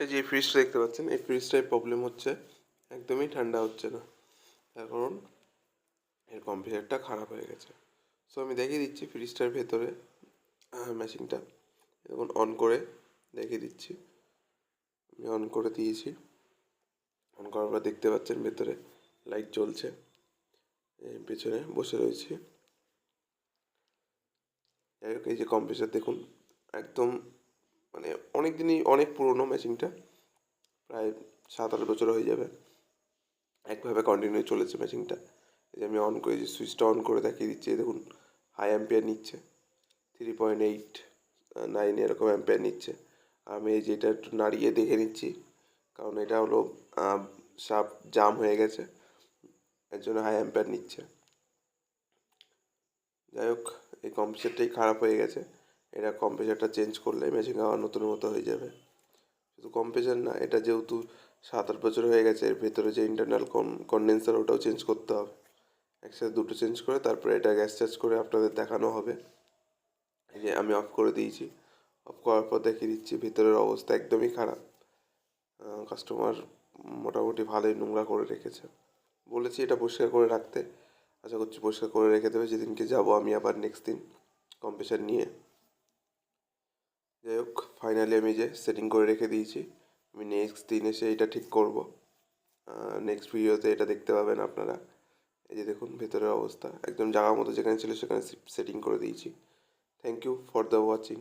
এই যে ফ্রিজটা দেখতে পাচ্ছেন, এই ফ্রিজটায় প্রবলেম হচ্ছে, একদমই ঠান্ডা হচ্ছে না। তার কারণ, এর কম্পিউটারটা খারাপ হয়ে গেছে। সো আমি দেখিয়ে দিচ্ছি ফ্রিজটার ভেতরে মেশিনটা এখন অন করে দেখিয়ে দিচ্ছি। আমি অন করে দিয়েছি। অন করার পর দেখতে পাচ্ছেন ভেতরে লাইট জ্বলছে। পেছনে বসে রয়েছি। এই যে কম্প্রেসার দেখুন, একদম মানে অনেক দিনই অনেক পুরনো মেশিনটা প্রায় সাত আট বছর হয়ে যাবে। একভাবে কন্টিনিউ চলেছে মেশিনটা এই যে আমি অন করেছি সুইচটা অন করে দেখিয়ে দিচ্ছি দেখুন হাই অ্যাম্পিয়ার নিচ্ছে। থ্রি পয়েন্ট এইট নাইন এরকম অ্যাম্পিয়ার নিচ্ছে। আমি এই যে এটা একটু নাড়িয়ে দেখে নিচ্ছি, কারণ এটা হলো সাপ জাম হয়ে গেছে। এর জন্য হাই অ্যাম্পিয়ার নিচ্ছে। যাই হোক, এই কম্পিউটারটাই খারাপ হয়ে গেছে। এটা কম্পিউটারটা চেঞ্জ করলে মেশিন আবার নতুন মতো হয়ে যাবে। শুধু কম্পিউটার না, এটা যেহেতু সাত আট বছর হয়ে গেছে, এর ভেতরে যে ইন্টারনাল কন্ডেন্সার ওটাও চেঞ্জ করতে হবে। একসাথে দুটো চেঞ্জ করে তারপরে এটা গ্যাস চার্জ করে আপনাদের দেখানো হবে। এই যে আমি অফ করে দিয়েছি। অফ করার পর দেখিয়ে দিচ্ছি, ভেতরের অবস্থা একদমই খারাপ। কাস্টমার মোটামুটি ভালোই নোংরা করে রেখেছে। বলেছি এটা পরিষ্কার করে রাখতে। আশা করছি পরিষ্কার করে রেখে দেবে। যেদিনকে যাব আমি আবার নেক্সট দিন কম্পিউটার নিয়ে। ফাইনালি আমি যে সেটিং করে রেখে দিয়েছি, আমি নেক্সট দিন এসে এটা ঠিক করব। নেক্সট ভিডিওতে এটা দেখতে পাবেন আপনারা। এই যে দেখুন, ভেতরের অবস্থা। একদম জায়গা মতো যেখানে ছিল সেখানে সেটিং করে দিয়েছি। Thank you for the watching